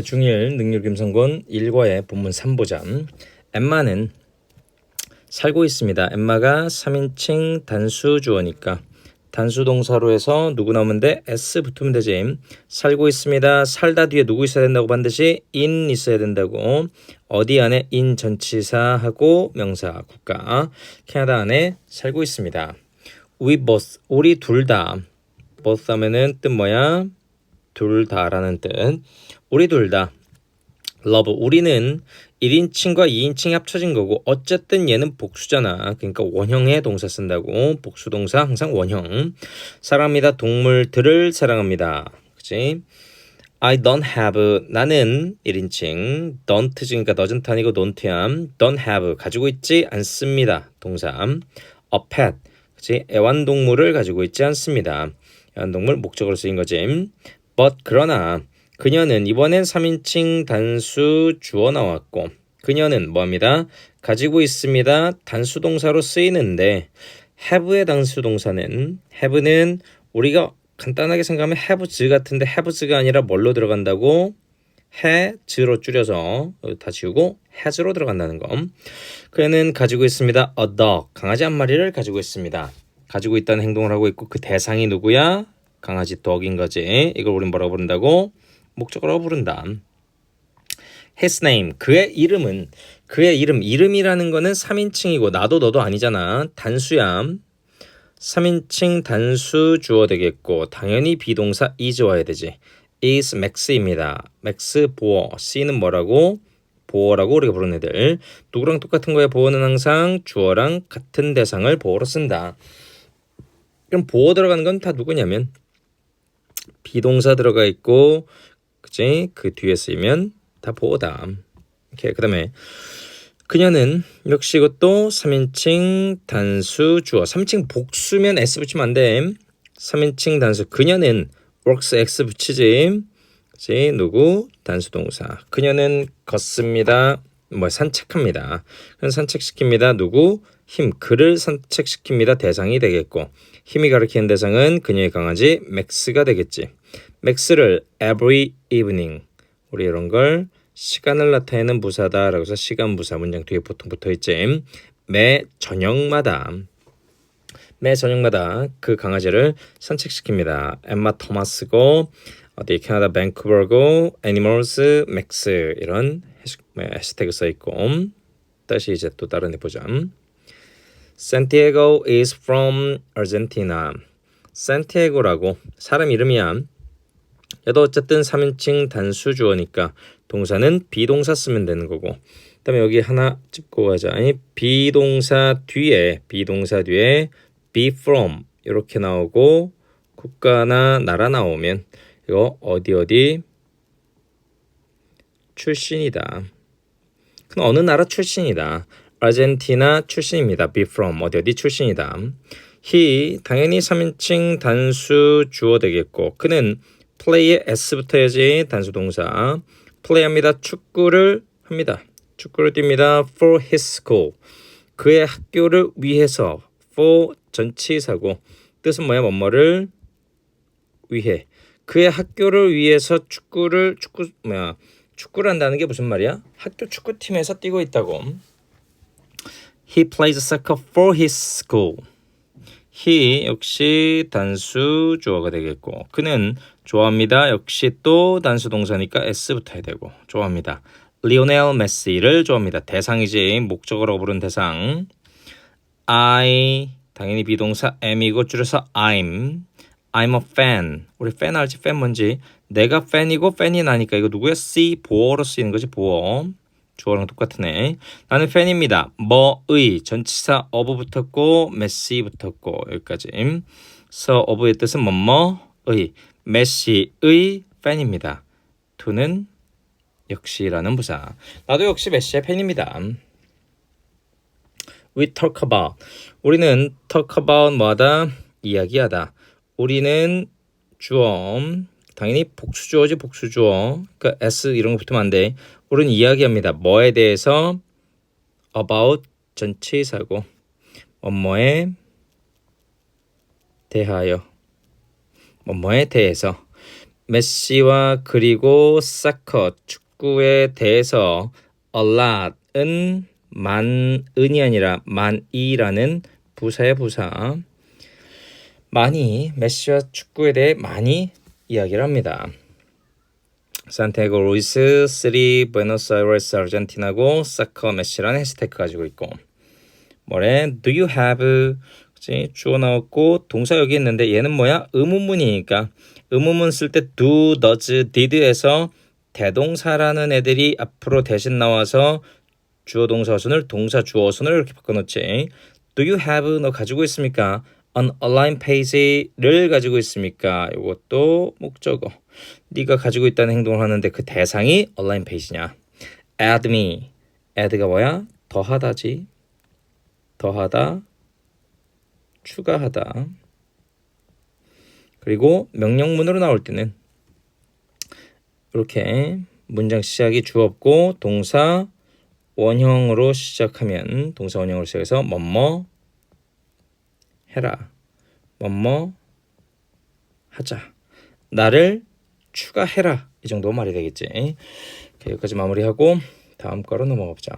중1 능률 김성곤 1과의 본문 3보자. 엠마는 살고 있습니다. 엠마가 3인칭 단수 주어니까 단수 동사로 해서 누구 나오면 돼? s 붙으면 되지. 살고 있습니다. 살다 뒤에 누구 있어야 된다고 반드시 in 있어야 된다고. 어디 안에 in 전치사하고 명사 국가 캐나다 안에 살고 있습니다. We both 우리 둘 다 both 하면은 뜻 뭐야? 둘 다라는 뜻. 우리 둘다 love 우리는 1인칭과 2인칭이 합쳐진 거고 어쨌든 얘는 복수잖아. 그러니까 원형의 동사 쓴다고. 복수 동사 항상 원형. 사랑합니다. 동물들을 사랑합니다. 그치? I don't have 나는 1인칭 don't 그러니까 doesn't 아니고 don't야. don't have 가지고 있지 않습니다. 동사. a pet 그치? 애완동물을 가지고 있지 않습니다. 애완동물 목적으로 쓰인 거지. But 그러나 그녀는 이번엔 3인칭 단수 주어 나왔고 그녀는 뭐합니다? 가지고 있습니다. 단수 동사로 쓰이는데 have의 단수 동사는 have는 우리가 간단하게 생각하면 have즈 같은데 have즈가 아니라 뭘로 들어간다고? has로 줄여서 다 지우고 has로 들어간다는 거. 그녀는 가지고 있습니다. a dog 강아지 한 마리를 가지고 있습니다. 가지고 있다는 행동을 하고 있고 그 대상이 누구야? 강아지 dog인 거지. 이걸 우린 뭐라고 부른다고? 목적어로 부른다. His name. 그의 이름은 그의 이름 이름이라는 거는 3인칭이고 나도 너도 아니잖아. 단수야. 3인칭 단수 주어 되겠고 당연히 비동사 is 와야 되지. is max입니다. max 보어. C는 뭐라고? 보어라고 우리가 부르는 애들. 누구랑 똑같은 거야? 보어는 항상 주어랑 같은 대상을 보어로 쓴다. 그럼 보어 들어가는 건 다 누구냐면 비동사 들어가 있고 그치? 그 뒤에 쓰이면 다 보호다. 오케이. 그다음에 그녀는 역시 이것도 3인칭 단수 주어. 3인칭 복수면 s 붙이면 안 돼. 3인칭 단수 그녀는 works x 붙이지. 그치? 누구? 단수 동사. 그녀는 걷습니다. 뭐 산책합니다. 산책시킵니다. 누구? 힘. 그를 산책시킵니다. 대상이 되겠고 힘이 가리키는 대상은 그녀의 강아지 맥스가 되겠지. 맥스를 every evening 우리 이런 걸 시간을 나타내는 부사다라고 해서 시간 부사 문장 뒤에 보통 붙어 있지. 매 저녁마다 매 저녁마다 그 강아지를 산책시킵니다. 엠마 토마스고 어디 캐나다 밴쿠버고 애니멀스 맥스 이런 해시태그 써 있고 다시 이제 또 다른 애 보자. Santiago is from Argentina. 산티아고라고 사람 이름이야. 얘도 어쨌든 3인칭 단수 주어니까 동사는 비동사 쓰면 되는 거고 그다음에 여기 하나 짚고 가자. 아니 비동사 뒤에 비동사 뒤에 be from 이렇게 나오고 국가나 나라 나오면 이거 어디 어디 출신이다. 그럼 어느 나라 출신이다. 아르헨티나 출신입니다. be from 어디 어디 출신이다. he 당연히 3인칭 단수 주어 되겠고 그는 play에 s 붙어야지 단수 동사 play합니다. 축구를 합니다. 축구를 뜁니다. for his school 그의 학교를 위해서 for 전치사고 뜻은 뭐야 뭐뭐를 위해 그의 학교를 위해서 축구를 축구 뭐야 축구를 한다는 게 무슨 말이야? 학교 축구팀에서 뛰고 있다고. He plays soccer for his school. he 역시 단수 주어가 되겠고 그는 좋아합니다. 역시 또 단수 동사니까 s 붙어야 되고 좋아합니다. 리오넬 메시를 좋아합니다. 대상이지 목적어로 부른 대상. I 당연히 비동사 am이고 줄여서 I'm. I'm a fan. 우리 fan 알지? fan 뭔지? 내가 팬이고 팬이 나니까 이거 누구야? C 보어로 쓰이는 거지 보어. 주어랑 똑같은 애. 나는 팬입니다. 뭐의 전치사 of 붙었고 메시 붙었고 여기까지. so of의 뜻은 뭐뭐의 메시의 팬입니다. to는 역시라는 부사. 나도 역시 메시의 팬입니다. We talk about. 우리는 talk about 뭐하다? 이야기하다. 우리는 주어 당연히 복수주어지 복수주어. 그러니까 s 이런 거 붙으면 안 돼. 우리는 이야기합니다. 뭐에 대해서 about 전치사고 뭐뭐에 대하여 뭐뭐에 대해서 메시와 그리고 사커 축구에 대해서 a lot은 만은이 아니라 만이라는 부사의 부사 많이 메시와 축구에 대해 많이 이야기를 합니다. 산티아고 루이스, 쓰리 부에노스아이레스 아르헨티나고 사커 메시라는 해시태그 가지고 있고 뭐래? Do you have 그치? 주어 나왔고 동사 여기 있는데 얘는 뭐야? 의문문이니까 의문문 쓸 때 do, does, did에서 대동사라는 애들이 앞으로 대신 나와서 주어 동사 어순을 동사 주어 어순을 이렇게 바꿔놓지. Do you have 너 가지고 있습니까? An online page를 가지고 있습니까? 이것도 목적어. 네가 가지고 있다는 행동을 하는데 그 대상이 온라인 페이지냐? Add me. add가 뭐야? 더하다지. 더하다. 추가하다. 그리고 명령문으로 나올 때는 이렇게 문장 시작이 주었고 동사 원형으로 시작하면 동사 원형으로 시작해서 뭐뭐 해라. 뭐뭐 하자. 나를 추가해라. 이 정도 말이 되겠지. 오케이, 여기까지 마무리하고 다음 거로 넘어가 보자.